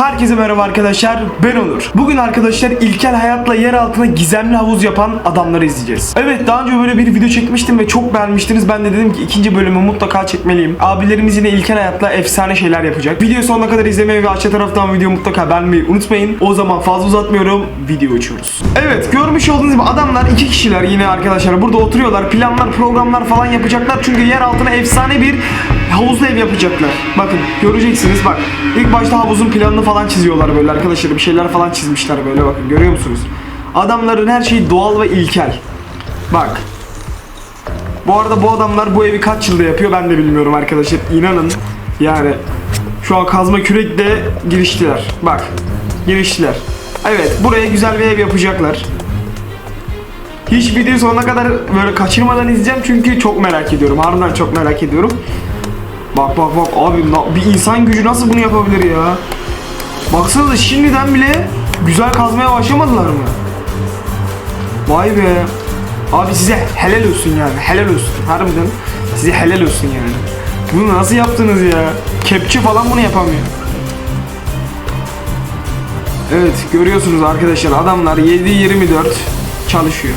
Herkese merhaba arkadaşlar ben Onur. Bugün arkadaşlar ilkel hayatla yer altına gizemli havuz yapan adamları izleyeceğiz. Evet daha önce böyle bir video çekmiştim ve çok beğenmiştiniz. Ben de dedim ki ikinci bölümü mutlaka çekmeliyim. Abilerimiz yine ilkel hayatla efsane şeyler yapacak. Video sonuna kadar izlemeyi ve aşağı taraftan videoyu mutlaka beğenmeyi unutmayın. O zaman fazla uzatmıyorum video uçuyoruz. Evet görmüş olduğunuz gibi adamlar iki kişiler yine arkadaşlar. Burada oturuyorlar Planlar programlar falan yapacaklar. Çünkü yer altına efsane bir havuzlu ev yapacaklar. Bakın göreceksiniz. Bak İlk başta havuzun planını falan çiziyorlar böyle arkadaşlar bir şeyler falan çizmişler böyle bakın görüyor musunuz? Adamların her şeyi doğal ve ilkel. Bak. Bu arada bu adamlar bu evi kaç yılda yapıyor ben de bilmiyorum arkadaşlar. İnanın yani şu an kazma kürekle giriştiler. Bak giriştiler. Evet buraya güzel bir ev yapacaklar. Hiç video sonuna kadar böyle kaçırmadan izleyeceğim çünkü çok merak ediyorum. Harbiden çok merak ediyorum. Bak bak bak abi bir insan gücü nasıl bunu yapabilir ya? Baksanıza şimdiden bile güzel kazmaya başlamadılar mı? Vay be. Abi size helal olsun yani. Helal olsun. Harbiden size helal olsun yani. Bunu nasıl yaptınız ya? Kepçe falan bunu yapamıyor. Evet görüyorsunuz arkadaşlar adamlar 7-24 çalışıyor.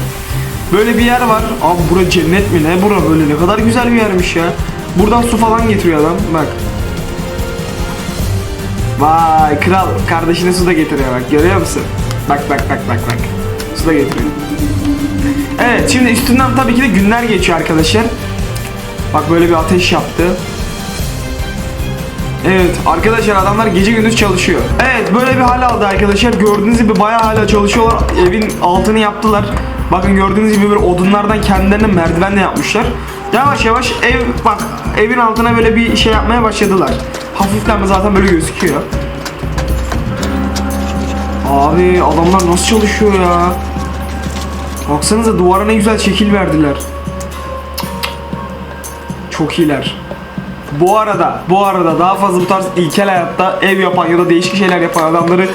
Böyle bir yer var. Abi bura cennet mi ne bura böyle ne kadar güzel bir yermiş ya. Buradan su falan getiriyor adam bak. Vay kral kardeşine su da getiriyor bak görüyor musun? Bak bak bak bak bak. Su da getiriyor. Evet şimdi üstünden tabii ki de günler geçiyor arkadaşlar. Bak böyle bir ateş yaptı. Evet arkadaşlar adamlar gece gündüz çalışıyor. Evet böyle bir hal aldı arkadaşlar. Gördüğünüz gibi bayağı hala çalışıyorlar. Evin altını yaptılar. Bakın gördüğünüz gibi böyle odunlardan kendilerine merdiven de yapmışlar. Yavaş yavaş ev bak evin altına böyle bir şey yapmaya başladılar. Hafiften zaten böyle gözüküyor. Abi adamlar nasıl çalışıyor ya? Baksanıza duvara ne güzel şekil verdiler. Çok iyiler. Bu arada, bu arada daha fazla bu tarz ilkel hayatta ev yapan ya da değişik şeyler yapan adamları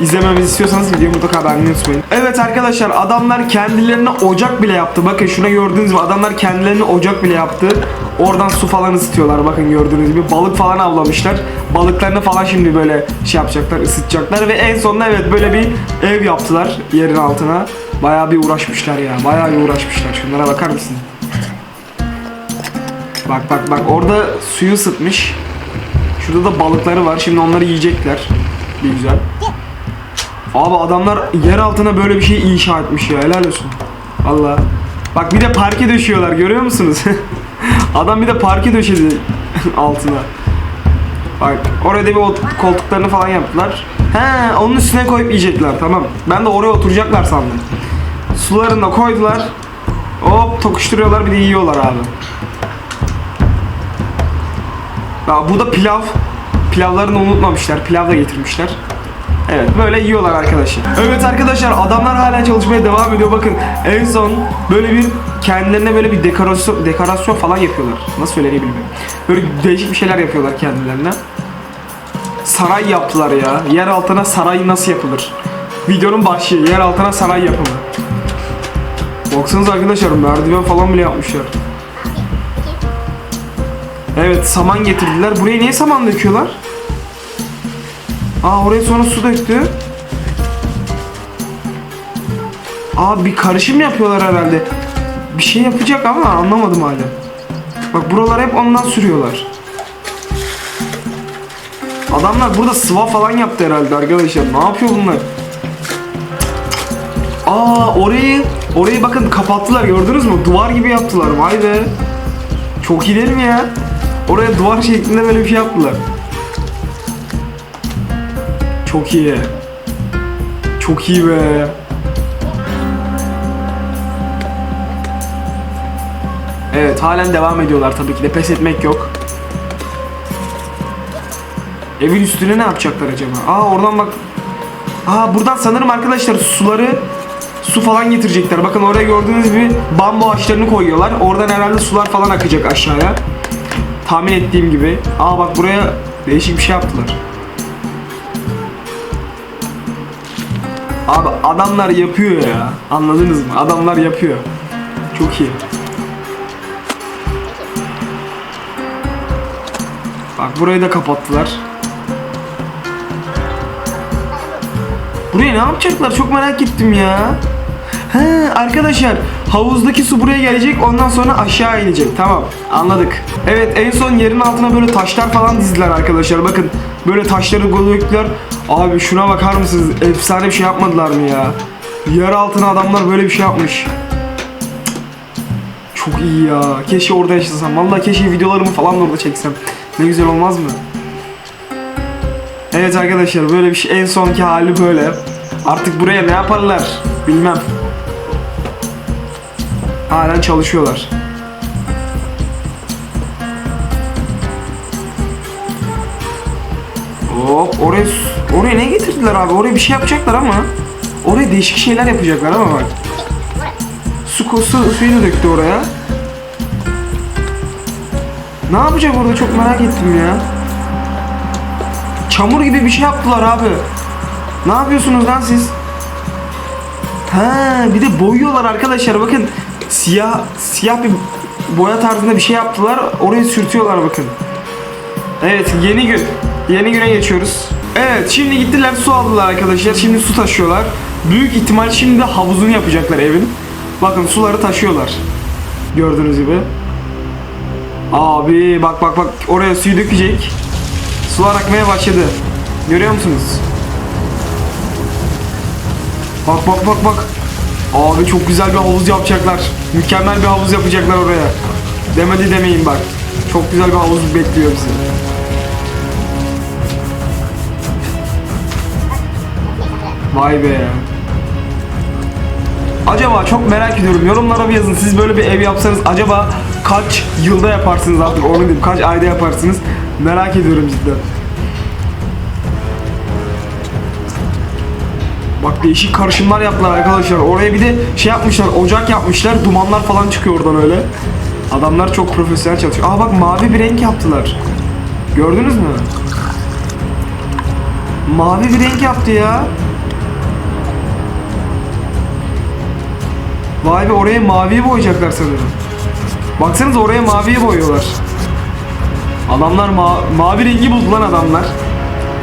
izlememizi istiyorsanız videoyu mutlaka beğenmeyi unutmayın. Evet arkadaşlar adamlar kendilerine ocak bile yaptı. Bakın şuna gördüğünüz gibi adamlar kendilerine ocak bile yaptı. Oradan su falan ısıtıyorlar bakın gördüğünüz gibi. Balık falan avlamışlar. Balıklarını falan şimdi böyle şey yapacaklar, ısıtacaklar ve en sonunda evet böyle bir ev yaptılar yerin altına. Bayağı bir uğraşmışlar ya. Bayağı bir uğraşmışlar. Şunlara bakar mısın? Bak bak bak orada suyu ısıtmış. Şurada da balıkları var. Şimdi onları yiyecekler. Bir güzel. Abi adamlar yer altına böyle bir şey inşa etmiş ya. Helal olsun. Valla. Bak bir de parke döşüyorlar görüyor musunuz? Adam bir de parke döşedi altına. Bak oraya da bir koltuklarını falan yaptılar. He onun üstüne koyup yiyecekler tamam. Ben de oraya oturacaklar sandım. Sularını da koydular. Hop tokuşturuyorlar bir de yiyorlar abi. Ya bu da pilav. Pilavlarını unutmamışlar. Pilav da getirmişler. Evet böyle yiyorlar arkadaşlar. Evet arkadaşlar adamlar hala çalışmaya devam ediyor. Bakın en son böyle bir kendilerine böyle bir dekorasyon dekorasyon falan yapıyorlar. Nasıl söylenir bilmiyorum. Böyle değişik bir şeyler yapıyorlar kendilerine. Saray yaptılar ya. Yer altına saray nasıl yapılır? Videonun başlığı yer altına saray yapımı. Baksanıza arkadaşlar merdiven falan bile yapmışlar. Evet saman getirdiler. Buraya niye saman döküyorlar? Aa oraya sonra su döktü. Aa bir karışım yapıyorlar herhalde. Bir şey yapacak ama anlamadım hala. Bak buralar hep ondan sürüyorlar. Adamlar burada sıva falan yaptı herhalde arkadaşlar. Ne yapıyor bunlar? Aa orayı orayı bakın kapattılar gördünüz mü? Duvar gibi yaptılar. Vay be. Çok iyi değil mi ya? Oraya duvar şeklinde böyle bir şey yaptılar. Çok iyi. Çok iyi be. Evet halen devam ediyorlar tabii ki de pes etmek yok. Evin üstüne ne yapacaklar acaba? Aa oradan bak. Aa buradan sanırım arkadaşlar suları su falan getirecekler. Bakın oraya gördüğünüz gibi bambu ağaçlarını koyuyorlar. Oradan herhalde sular falan akacak aşağıya. Tahmin ettiğim gibi. Aa bak buraya değişik bir şey yaptılar. Abi adamlar yapıyor ya. Anladınız mı? Adamlar yapıyor. Çok iyi. Bak burayı da kapattılar. Buraya ne yapacaklar? Çok merak ettim ya. He arkadaşlar havuzdaki su buraya gelecek ondan sonra aşağı inecek tamam anladık. Evet en son yerin altına böyle taşlar falan dizdiler arkadaşlar bakın böyle taşları döktüler. Abi şuna bakar mısınız efsane bir şey yapmadılar mı ya? Yer altına adamlar böyle bir şey yapmış. Çok iyi ya. Keşke orada yaşasam. Vallahi keşke videolarımı falan da orada çeksem. Ne güzel olmaz mı? Evet arkadaşlar böyle bir şey en sonki hali böyle. Artık buraya ne yaparlar bilmem. Halen çalışıyorlar. Hop oraya oraya ne getirdiler abi? Oraya bir şey yapacaklar ama oraya değişik şeyler yapacaklar ama bak. Su su suyu da döktü oraya. Ne yapacak orada çok merak ettim ya. Çamur gibi bir şey yaptılar abi. Ne yapıyorsunuz lan siz? Ha, bir de boyuyorlar arkadaşlar bakın. Siyah siyah bir boya tarzında bir şey yaptılar. Oraya sürtüyorlar bakın. Evet yeni gün. Yeni güne geçiyoruz. Evet şimdi gittiler su aldılar arkadaşlar. Şimdi su taşıyorlar. Büyük ihtimal şimdi havuzunu yapacaklar evin. Bakın suları taşıyorlar. Gördüğünüz gibi. Abi bak bak bak oraya suyu dökecek. Sular akmaya başladı. Görüyor musunuz? Bak bak bak bak. Abi çok güzel bir havuz yapacaklar. Mükemmel bir havuz yapacaklar oraya. Demedi demeyin bak. Çok güzel bir havuz bekliyor bizi. Vay be. Acaba çok merak ediyorum. Yorumlara bir yazın. Siz böyle bir ev yapsanız acaba kaç yılda yaparsınız artık onu diyeyim. Kaç ayda yaparsınız? Merak ediyorum cidden. Bak değişik karışımlar yaptılar arkadaşlar. Oraya bir de şey yapmışlar, ocak yapmışlar. Dumanlar falan çıkıyor oradan öyle. Adamlar çok profesyonel çalışıyor. Aa bak mavi bir renk yaptılar. Gördünüz mü? Mavi bir renk yaptı ya. Vay be oraya maviye boyayacaklar sanırım. Baksanıza oraya maviye boyuyorlar. Adamlar ma- mavi rengi buldu lan adamlar.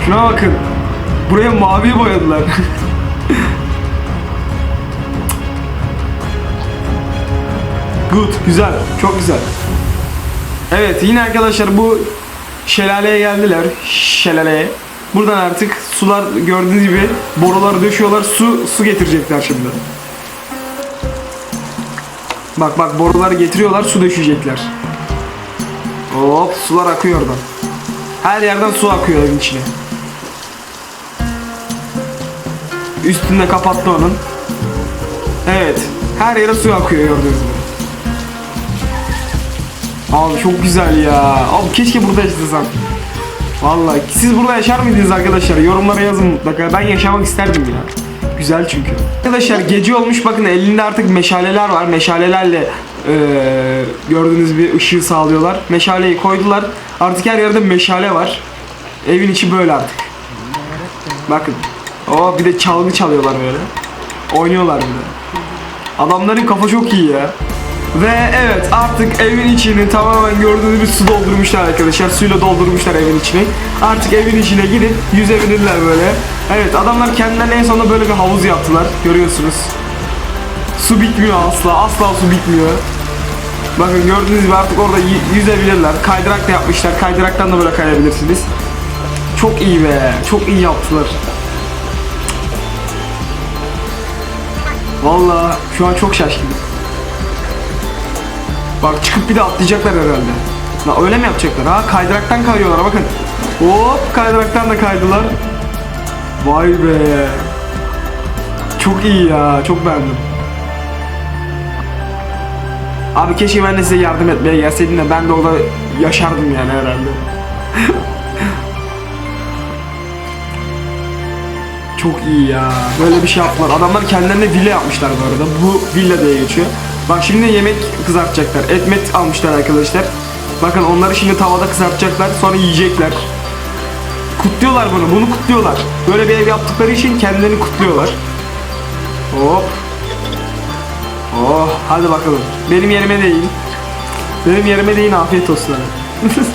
Şuna bakın. Buraya maviye boyadılar. Good, güzel, çok güzel. Evet, yine arkadaşlar bu şelaleye geldiler. Şelaleye. Buradan artık sular gördüğünüz gibi boruları döşüyorlar. Su su getirecekler şimdi. Bak bak boruları getiriyorlar, su döşeyecekler. Hop, sular akıyor oradan. Her yerden su akıyor evin içine. Üstünde kapattı onun. Evet. Her yere su akıyor gördüğünüz gibi. Abi çok güzel ya. Abi keşke burada yaşasam. Vallahi siz burada yaşar mıydınız arkadaşlar? Yorumlara yazın mutlaka. Ben yaşamak isterdim ya. Güzel çünkü. Arkadaşlar gece olmuş bakın elinde artık meşaleler var. Meşalelerle eee, gördüğünüz bir ışığı sağlıyorlar. Meşaleyi koydular. Artık her yerde meşale var. Evin içi böyle artık. Bakın. O bir de çalgı çalıyorlar böyle. Oynuyorlar bir de. Adamların kafa çok iyi ya. Ve evet artık evin içini tamamen gördüğünüz bir su doldurmuşlar arkadaşlar. Suyla doldurmuşlar evin içini. Artık evin içine gidip yüzebilirler böyle. Evet adamlar kendilerine en sonunda böyle bir havuz yaptılar. Görüyorsunuz. Su bitmiyor asla. Asla su bitmiyor. Bakın gördüğünüz gibi artık orada yüzebilirler. Kaydırak da yapmışlar. Kaydıraktan da böyle kayabilirsiniz. Çok iyi be. Çok iyi yaptılar. Vallahi şu an çok şaşkınım. Bak çıkıp bir de atlayacaklar herhalde. La öyle mi yapacaklar? Ha kaydıraktan kayıyorlar bakın. Hop kaydıraktan da kaydılar. Vay be. Çok iyi ya. Çok beğendim. Abi keşke ben de size yardım etmeye gelseydim de ben de orada yaşardım yani herhalde. Çok iyi ya. Böyle bir şey yaptılar. Adamlar kendilerine villa yapmışlar bu arada. Bu villa diye geçiyor. Bak şimdi yemek kızartacaklar. Etmet almışlar arkadaşlar. Bakın onları şimdi tavada kızartacaklar. Sonra yiyecekler. Kutluyorlar bunu. Bunu kutluyorlar. Böyle bir ev yaptıkları için kendilerini kutluyorlar. Hop. Oh hadi bakalım. Benim yerime değin. Benim yerime değin afiyet olsun.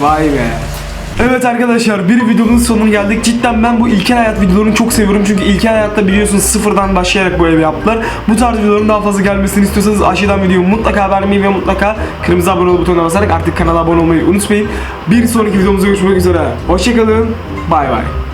Vay be. Evet arkadaşlar bir videonun sonuna geldik. Cidden ben bu ilkel hayat videolarını çok seviyorum. Çünkü ilkel hayatta biliyorsunuz sıfırdan başlayarak bu evi yaptılar. Bu tarz videoların daha fazla gelmesini istiyorsanız aşağıdan videoyu mutlaka beğenmeyi ve mutlaka kırmızı abone ol butonuna basarak artık kanala abone olmayı unutmayın. Bir sonraki videomuzda görüşmek üzere. Hoşçakalın. Bay bay.